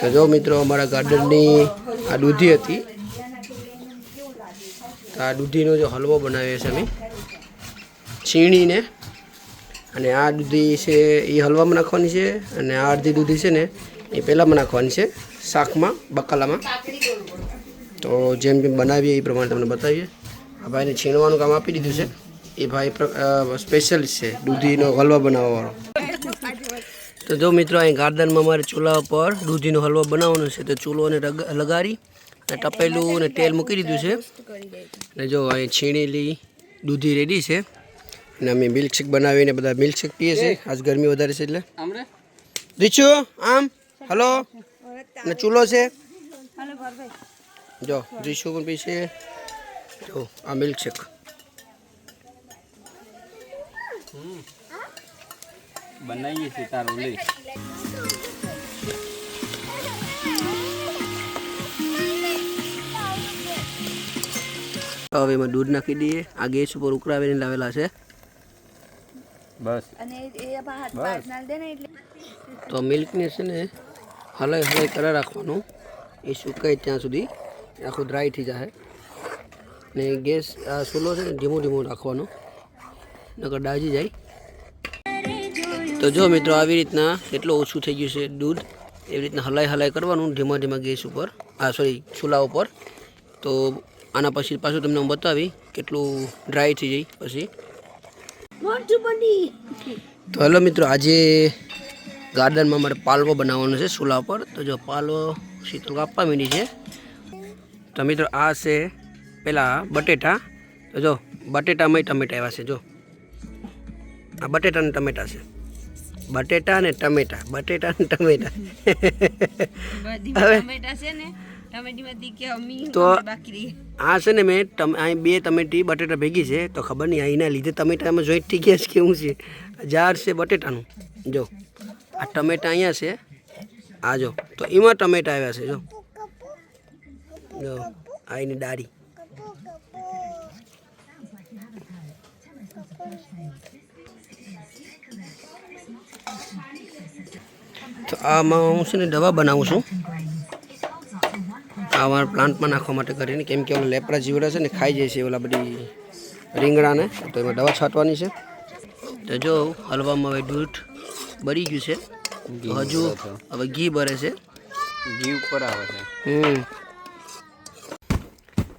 તો જો મિત્રો, અમારા ગાર્ડનની આ દૂધી હતી. તો આ દૂધીનો જો હલવો બનાવ્યો છે અમે, છીણીને. અને આ દૂધી છે, એ હલવામાં નાખવાની છે અને આ અડધી દૂધી છે ને, એ પહેલાંમાં નાખવાની છે, શાકમાં, બકાલામાં. તો જેમ જેમ બનાવીએ એ પ્રમાણે તમને બતાવીએ. આ ભાઈને છીણવાનું કામ આપી દીધું છે. એ ભાઈ સ્પેશિયલિસ્ટ છે, દૂધીનો હલવા બનાવવાવાળો તો જો મિત્રો અહીં ગાર્ડનમાં અમારે ચૂલા ઉપર દૂધીનો હલવો બનાવવાનો છે. તો ચૂલોને લગાડી અને ટપેલું અને તેલ મૂકી દીધું છે. અને જો અહીં છીણેલી દૂધી રેડી છે. અને અમે મિલ્કશેક બનાવીને બધા મિલ્કશેક પીએ છીએ. આજ ગરમી વધારે છે એટલે. દીચુ આમ હલો. અને ચૂલો છે. જો દીશુ પણ પીશે જો આ મિલ્કશેક. બનાવીએ છીએ તારું લે હવે એમાં દૂધ નાખી દઈએ. આ ગેસ ઉપર ઉકળાવીને લાવેલા છે. બસ. તો મિલ્કને છે ને હલાઈ હલાઈ કરા રાખવાનું. એ સુકાય ત્યાં સુધી. આખું ડ્રાય થઈ જાય. ને ગેસ આ ચૂલો છે ને ધીમું ધીમું રાખવાનું. નકર દાજી જાય. તો જો મિત્રો આવી રીતના કેટલું ઓછું થઈ ગયું છે દૂધ એવી રીતના હલાઈ હલાઈ કરવાનું ધીમા ધીમા ગેસ ઉપર આ સોરી ચૂલા ઉપર. તો આના પછી પાછું તમને હું બતાવી કેટલું ડ્રાય થઈ જાય પછી. તો હેલો મિત્રો આજે ગાર્ડનમાં મારે પાલવો બનાવવાનો છે ચૂલા પર તો જો પાલવો શીતલ કાપવા માંડી છે. તો મિત્રો આ છે પેલા બટેટા. તો જો બટેટામાં ટમેટા આવ્યા છે જો. આ બટેટા ને ટમેટા છે. બટેટા અને ટમેટા બટેટા અને ટમેટા. હવે- છે ને ટમેટી અમી તો- આ છે ને મેં અહીં બે ટમેટી બટેટા ભેગી છે તો ખબર નહીં અહીંના લીધે ટમેટામાં જોઈન્ટ થઈ ગયા છે કેવું છે? જાર છે બટેટાનું. જો આ ટમેટા અહીંયા છે. આ જો તો એમાં ટમેટા આવ્યા છે જો. જો આ એની ડાળી. તો આમાં હું છે ને દવા બનાવું છું. આ અમારા પ્લાન્ટમાં નાખવા માટે કરીને કેમ કે ઓલા લેપરા જીવડા છે ને ખાઈ જાય છે ઓલા બધી રીંગણાને તો એમાં દવા છાંટવાની છે. તો જો હલવામાં હવે દૂધ બળી ગયું છે. હજુ હવે ઘી ભરે છે. ઘી ઉપર આવે છે. હમ.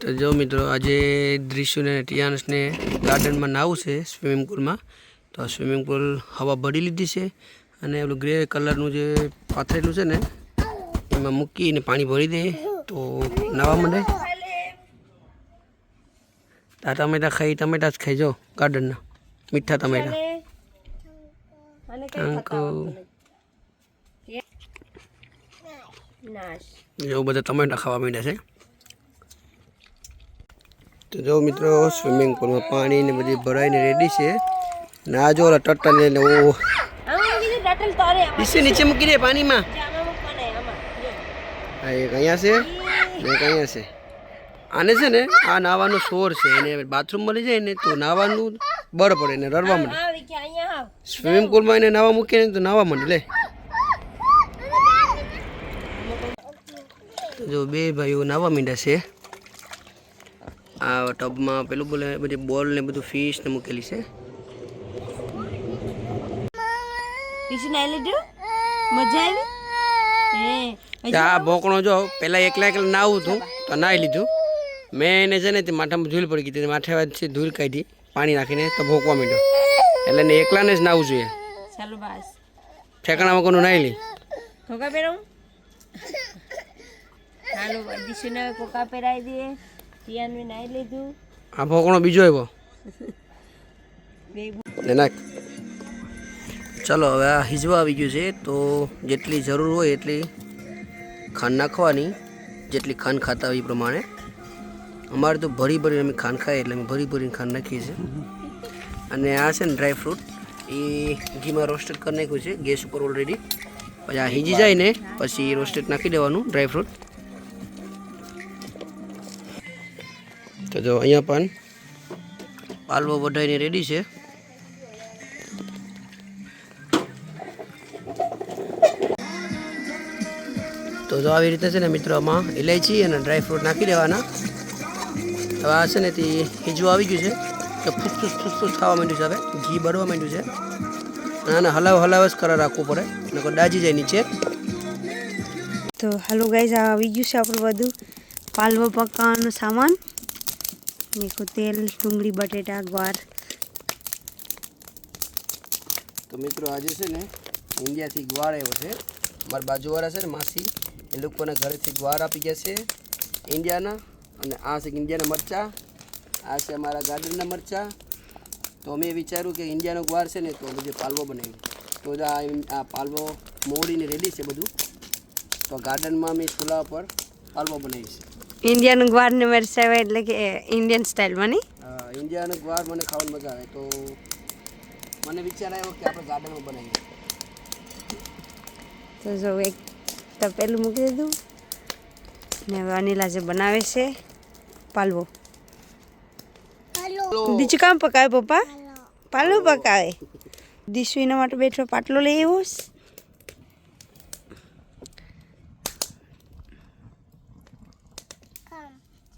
તો જો મિત્રો આજે દ્રિશુને ટિયાન્સને ગાર્ડનમાં નાવું છે સ્વિમિંગ પુલમાં. તો સ્વિમિંગ પુલ હવા ભરી લીધી છે. અને ઓલું ગ્રે કલરનું જે પાથરેલું છે ને એમાં મૂકીને પાણી ભરી દે તો નાવા માંડે. આ ટમેટા ખાઈ ટમેટા જ ખાઈ જાઓ ગાર્ડનના મીઠા ટમેટા. એવું બધા ટમેટા ખાવા માંડ્યા છે. તો જો મિત્રો સ્વિમિંગ પુલમાં પાણી ને બધી ભરાઈને રેડી છે. ને આ જો ટટ્ટા ને ઓ આમાં તારે આમાં નીચે નીચે મૂકી દે પાણીમાં. હા એક અહીંયા છે ને એક અહીંયા છે. આને છે ને આ નાવાનો સોર છે એને બાથરૂમ મળી જાય ને તો નાવાનું બળ પડે ને રડવા માંડે. સ્વિમિંગ પુલમાં એને નાવા મૂકીએ ને તો નાવા માંડે લે. જો બે ભાઈઓ નાવા માંડ્યા છે. આ ટબમાં પેલું બોલે બધી બોલ ને બધું ફિશ ને મૂકેલી છે. પીછું નાઈ લીધું? મજા આવી? હે આ ભોંકણો જો પહેલાં એકલા એકલા નાવું હતું તો નાહી લીધું. મેં એને છે ને તે માથામાં ધૂળ પડી ગઈ માથે છે ધૂળ કાઢી પાણી નાખીને તો ભોંકવા માંડ્યો. એટલે એને એકલાને જ નાવું જોઈએ. ચાલો બસ. ઠેકાણા વગરનું નાહી લી. કોકા પહેરાવું? હાલો દીશુને કોકા પહેરાવી દઈએ. તિયાનને નાઈ લીધું. આ ભોંકણો બીજો આવ્યો. નાખ. ચલો, હવે આ હિજવા આવી ગયું છે, તો જેટલી જરૂર હોય એટલી ખાંડ નાખવાની, જેટલી ખાંડ ખાતા હોય એ પ્રમાણે. અમારે તો ભરી ભરીને અમે ખાંડ ખાઈએ એટલે અમે ભરી ભરીને ખાંડ નાખીએ છીએ. અને આ છે ને ડ્રાય ફ્રૂટ એ ઘીમાં રોસ્ટેડ કરી નાખ્યું છે, ગેસ ઉપર ઓલરેડી પછી આ હીજી જાય ને, પછી રોસ્ટેડ નાખી દેવાનું ડ્રાય ફ્રૂટ તો જો અહીંયા પણ પાલવો વઢાઈને રેડી છે. તો જો આવી રીતે છે ને મિત્રો આમાં ઇલાયચી અને ડ્રાયફ્રૂટ નાખી દેવાના. હવે આ છે ને તે હીજું આવી ગયું છે તો ફૂસફૂસ ફૂસફૂસ થવા માંડ્યું છે હવે. ઘી બળવા માંડ્યું છે. અને હલાવ હલાવ જ કરા રાખવું પડે. નકર દાજી જાય નીચે. તો હાલો ગાઈઝ આ આવી ગયું છે આપણું બધું પાલવો પકાવવાનો સામાન. મેકો તેલ ડુંગળી બટેટા ગ્વાર. તો મિત્રો આજે છે ને ઇન્ડિયાથી ગ્વાર આવ્યો છે. મારા બાજુવાળા છે ને માસી. એ લોકોના ઘરેથી ગ્વાર આપી ગયા છે ઇન્ડિયાના અને આ છે ઇન્ડિયાના મરચાં. આ છે અમારા ગાર્ડનના મરચાં. તો અમે વિચાર્યું કે ઇન્ડિયાનો ગ્વાર છે ને તો બધે પાલવો બનાવ્યું તો જ આ પાલવો મોડીને રેડી છે બધું. તો ગાર્ડનમાં અમે ચૂલા પર પાલવો બનાવી છે ઇન્ડિયાનું ગ્વાર ને મરચાં એટલે કે ઇન્ડિયન સ્ટાઇલમાં નહીં? હા, ઇન્ડિયાનો ગ્વાર મને ખાવાની મજા આવે. તો મને વિચાર આવ્યો કે આપણે ગાર્ડનમાં બનાવીએ. તો જો એક તપેલું મૂકી દીધું. ને હવે અનિલા જે બનાવે છે પાલવો. બીજું કામ પકાવે પપ્પા? પાલવો. પકાવે. દીશુ એના માટે બેઠો પાટલો લઈ આવ્યો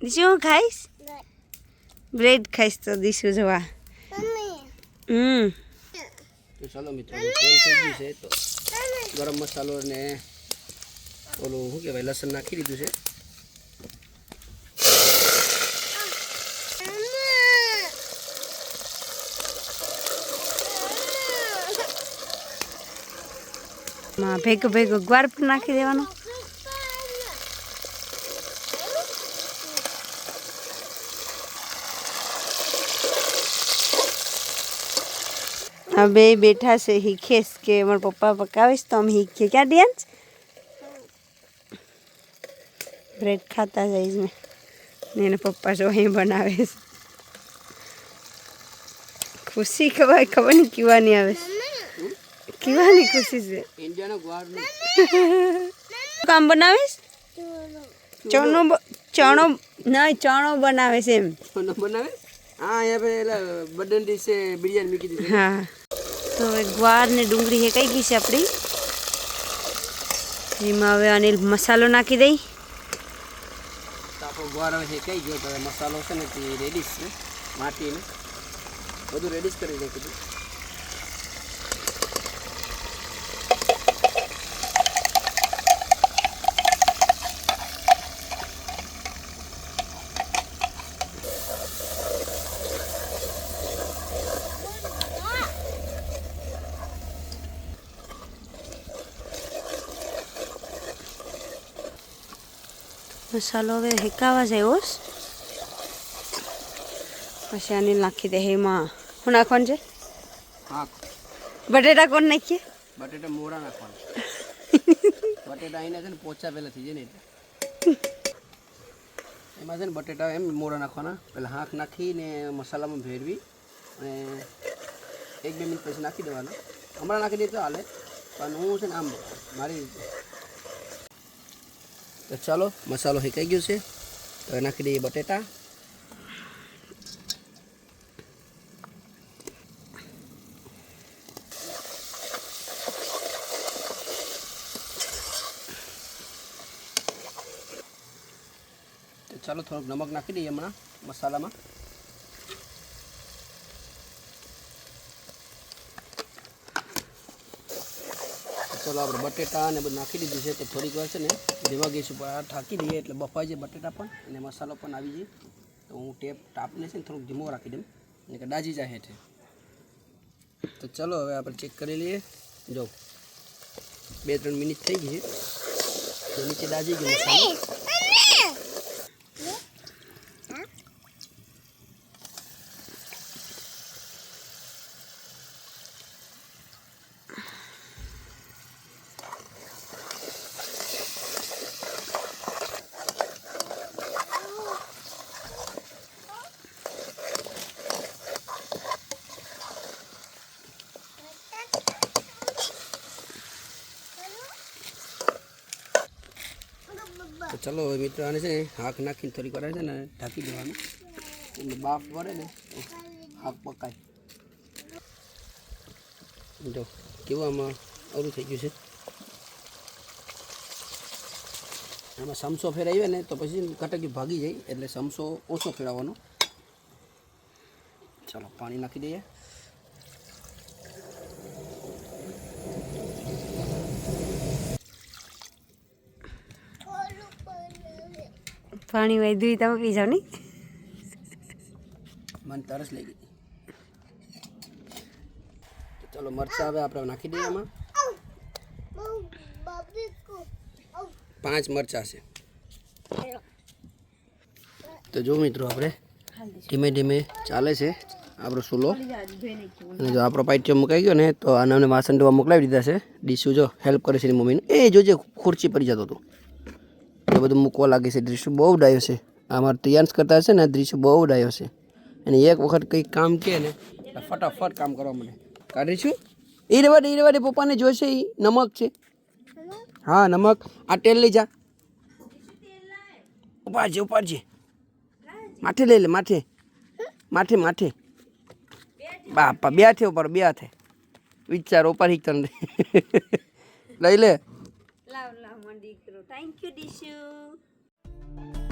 દીશું હું ખાઈશ? બ્રેડ ખાઈશ તો દીશુ જવા. હમ. તો ચાલો મિત્રો તો ગરમ મસાલો ને ઓલું શું કહેવાય, લસણ નાખી દીધું છે. ભેગો ભેગો ગ્વાર પણ નાખી દેવાનો. બે બેઠા છે હીખેસ કે મારા પપ્પા પકાવીશ તો અમે હીખીએ. ક્યાં ડિયાન્સ બ્રેડ ખાતા જઈશ ને એના પપ્પા જો અહીં બનાવે છે. ખુશી ખબર ખબર નહીં કીવાની આવે. કીવાની ખુશી છે. કામ બનાવીશ ચણો ચણો નહીં ચણો બનાવે છે એમ. ચણો બનાવે? હા અહીંયા પેલા બર્થડે દિવસે બિરયાની મૂકી દીધી. હા. તો હવે ગ્વાર ને ડુંગળી હેકાઈ ગઈ છે આપણી. એમાં હવે અનિલ મસાલો નાખી દઈ. ગ્વાર હવે શેકાઈ ગયો તો મસાલો છે ને તે રેડીશ છે, માટીને. બધું રેડી જ કરી મસાલો હવે હેકાવા જેવો પછી અનિલ નાખી દે એમાં હું નાખવાનું છે હા બટેટા કોણ નાખીએ બટેટા મોરા નાખવાના બટેટા અહીંના છે ને પોચા પહેલાં થઈ જાય ને એટલે એમાં છે ને બટેટા એમ મોરા નાખવાના પહેલાં હાંક નાખીને મસાલામાં ભેળવી અને એક બે મિનિટ પછી નાખી દેવાના હમણાં નાખી દે તો હાલે પણ હું છે ને આમ મારી રીતે તો ચાલો, મસાલો શેકાઈ ગયો છે. હવે નાખી દઈએ બટેટા. ચાલો થોડુંક નમક નાખી દઈએ હમણાં મસાલામાં. ચાલો આપણે બટેટા ને બધું નાખી દીધું છે, તો થોડીક વાર છે ને ધીમા ગેસ આ થાકી દઈએ એટલે બફાઈ જાય બટેટા પણ અને મસાલો પણ આવી જાય. તો હું ટેપ ટાપને છે ને થોડુંક ધીમો રાખી દઉં એટલે કે દાજી જાય હેઠે. તો ચલો હવે આપણે ચેક કરી લઈએ. જો, બે ત્રણ મિનિટ થઈ ગઈ છે. નીચે દાજી ગયો મસાલો. ચલો હવે મિત્રો આને છે ને હાક નાખીને થોડીક વાર છે ને ઢાંકી દેવાનું. એટલે બાફ પડે ને હાક પકાય. જો, કેવું આમાં અરું થઈ ગયું છે? એમાં સમસો ફેરાવીએ ને તો પછી કટકી ભાગી જાય, એટલે સમસો ઓછો ફેરવવાનો. ચાલો, પાણી નાખી દઈએ. પાણી વધ્યું તમે પી જાવ નહીં મને તરસ લઈ ગઈ ચલો મરચાં હવે આપણે નાખી દઈએ એમાં પાંચ મરચાં છે. તો જો મિત્રો આપણે ધીમે ધીમે ચાલે છે આપણો સુલો. અને જો આપણો પાઇટ મુકાઈ ગયો ને, તો આને અમને વાસણ ધોવા મોકલાવી દીધા છે. ડીશુ જો હેલ્પ કરે છે મમ્મીને. એ જોજે ખુરચી પડી જતો હતું. એ બધું મૂકવા લાગે છે. દૃશ્ય બહુ ડાયો છે. અમારે તિયાંશ કરતા હશે ને દૃશ્ય બહુ ડાયો છે. અને એક વખત કંઈક કામ કહે ને ફટાફટ કામ કરવા મળે. કાઢીશું એ રેવા દે એ રેવા પપ્પાને જોશે એ નમક છે. હા, નમક. આ તેલ લઈ જા. ઉપાડજે ઉપાડજે. માથે લઈ લે, માથે. માથે માથે. બાપા, બે હાથે ઉપર બે હાથે. વિચાર ઉપર હિક તને. લઈ લે. Thank you, Dishu.